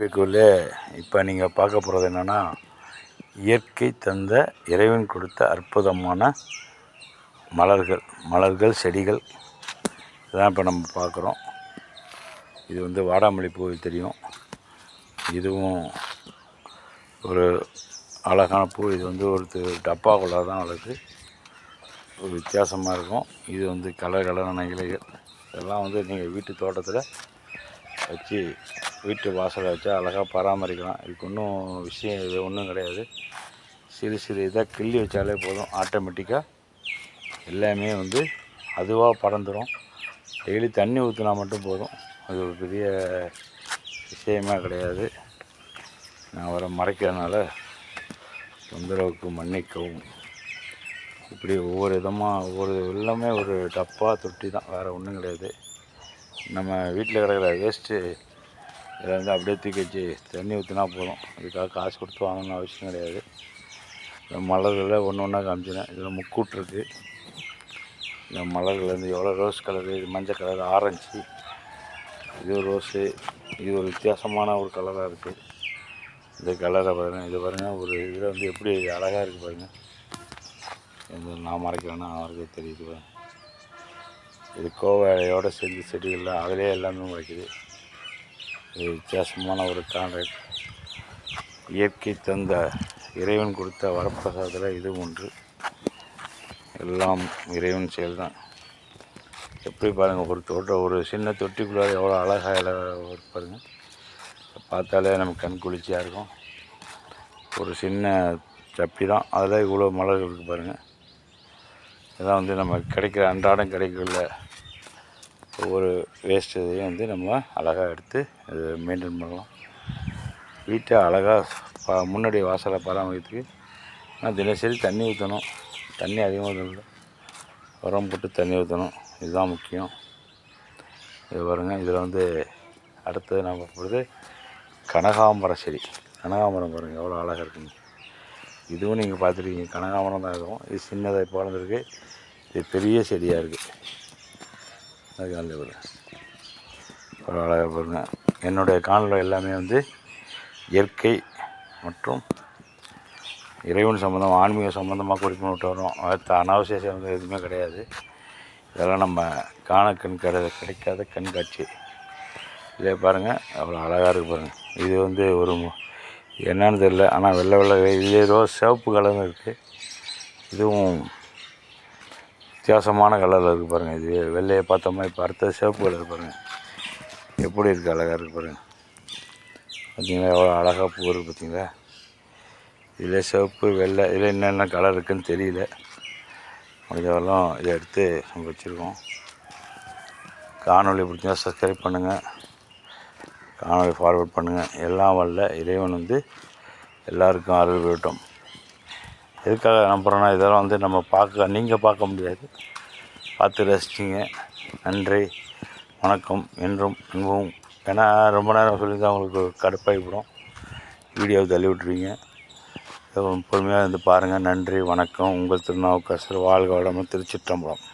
இதுக்குள்ளே இப்போ நீங்கள் பார்க்க போகிறது என்னென்னா இயற்கை தந்த இறைவன் கொடுத்த அற்புதமான மலர்கள் மலர்கள் செடிகள். இதான் இப்போ நம்ம பார்க்குறோம். இது வந்து வாடாமல்லி பூ தெரியும். இதுவும் ஒரு அழகான பூ. இது வந்து ஒரு து- டப்பாக்குள்ளே தான் வளருது. ஒரு வித்தியாசமாக இருக்கும். இது வந்து கலர் கலரான இலைகள். இதெல்லாம் வந்து நீங்கள் வீட்டு தோட்டத்தில் வச்சு வீட்டு வாசலை வச்சு அழகாக பராமரிக்கலாம். இதுக்கு ஒன்றும் விஷயம் இது ஒன்றும் கிடையாது. சிறு சிறு இதாக கிள்ளி வச்சாலே போதும். ஆட்டோமேட்டிக்காக எல்லாமே வந்து அதுவாக பறந்துடும் டெய்லி தண்ணி ஊற்றினா மட்டும் போதும். அது ஒரு பெரிய விஷயமாக கிடையாது. நான் வர மறைக்கிறதுனால தொந்தரவுக்கு மன்னிக்கவும். இப்படி ஒவ்வொரு விதமாக ஒவ்வொரு எல்லாமே ஒரு டப்பா தொட்டி தான் வேறு ஒன்றும் கிடையாது. நம்ம வீட்டில் கிடக்கிற வேஸ்ட்டு இதில் வந்து அப்படியே தூக்கி வச்சு தண்ணி ஊற்றினா போதும். இதுக்காக காசு கொடுத்து வாங்கணும்னு அவசியம் கிடையாது. இந்த மலர்களில் ஒன்று ஒன்றா காமிச்சினேன் இதில் முக்கூட்டு இருக்குது இந்த மலர்கள்லேருந்து எவ்வளோ ரோஸ் கலரு இது மஞ்சள் கலர் ஆரஞ்சு இது ஒரு ரோஸு இது ஒரு வித்தியாசமான ஒரு கலராக இருக்குது இந்த கலரை பாருங்கள் இது பாருங்கள் ஒரு இதில் வந்து எப்படி அழகாக இருக்குது பாருங்கள் இந்த நான் மறைக்கிறேன்னா அவருக்கு தெரியுது இது கோவையோடு செஞ்சு செடிகள்லாம் அதிலே எல்லாமே முளைக்குது வித்தியாசமான ஒரு கான்ட்ராக்ட் இயற்கை தந்த இறைவன் கொடுத்த வரப்பிரசாதத்தில் இது ஒன்று. எல்லாம் இறைவன் செயல் தான் எப்படி பாருங்கள் ஒரு தோட்டம் ஒரு சின்ன தொட்டிக்குள்ளார எவ்வளோ அழகாக இடம் பாருங்கள் பார்த்தாலே நமக்கு கண் குளிர்ச்சியாக இருக்கும். ஒரு சின்ன சப்பி தான் அதில் இவ்வளோ மலர்கள் இருக்குது பாருங்கள் இதெல்லாம் வந்து நம்ம கிடைக்கிற அன்றாடம் கிடைக்கல ஒவ்வொரு வேஸ்ட் இதையும் வந்து நம்ம அழகாக எடுத்து அதை மெயின்டைன் பண்ணலாம். வீட்டை அழகாக பா முன்னாடி வாசலை பராமரிக்கிறதுக்கு ஆனால் தினசரி தண்ணி ஊற்றணும் தண்ணி அதிகமாக ஊற்றணும் உரம் போட்டு தண்ணி ஊற்றணும் இதுதான் முக்கியம். இது பாருங்கள் இதில் வந்து அடுத்தது நம்ம பொழுது கனகாம்பர செடி. கனகாம்பரம் பாருங்கள் எவ்வளோ அழகாக இருக்குங்க இதுவும் நீங்கள் பார்த்துருக்கீங்க. கனகாம்பரம் தான் இருக்கும். இது சின்னதாக இப்போ வளர்ந்துருக்கு. இது பெரிய செடியாக இருக்குது அது காலையில் ஒரு அழகாக பாருங்க என்னுடைய காணொலி எல்லாமே வந்து இயற்கை மற்றும் இறைவன் சம்மந்தம் ஆன்மீக சம்மந்தமாக குறிப்பிட்டு வரோம் அடுத்த அனாவசிய சம்மந்தம் எதுவுமே கிடையாது. இதெல்லாம் நம்ம காண கண் கிடை கிடைக்காத கண்காட்சி. இதே பாருங்கள் அவ்வளோ அழகாக இருக்குது பாருங்கள் இது வந்து ஒரு என்னன்னு தெரியல ஆனால் வெள்ளை வெள்ளை இதே ஏதோ சிவப்பு கலந்து இருக்குது இதுவும் வித்தியாசமான கலரில் இருக்குது பாருங்கள் இது. வெள்ளையை பார்த்தோம்னா இப்போ அடுத்த சிவப்பு கலர் பாருங்கள் எப்படி இருக்குது அழகாக இருக்குது பாருங்கள் பார்த்தீங்களா? எவ்வளோ அழகாக பூ இருக்குது பார்த்தீங்களா? இதில் சிவப்பு வெள்ளை இதில் என்னென்ன கலர் இருக்குன்னு தெரியல. முடிஞ்சவரெல்லாம் இதை எடுத்து நம்ம வச்சுருக்கோம். காணொளி பிடிச்சா சப்ஸ்கிரைப் பண்ணுங்கள் காணொளி ஃபார்வர்ட் பண்ணுங்கள் எல்லாம் வரல இறைவன் வந்து எல்லாருக்கும் அருள் விட்டும் எதுக்காக நம்புகிறோன்னா இதெல்லாம் வந்து நம்ம பார்க்க நீங்கள் பார்க்க முடியாது. பார்த்து ரசிச்சிங்க. நன்றி. வணக்கம். என்றும் அன்பும் ஏன்னா ரொம்ப நேரம் சொல்லி தான் உங்களுக்கு கடுப்பாகிவிடும் வீடியோவை தள்ளி விட்டுருவீங்க. பொறுமையாக இருந்து பாருங்கள் நன்றி. வணக்கம். உங்கள் திருநாவுக்கரசர். வாழ்க வளமும் திருச்சிற்றம்பலம்.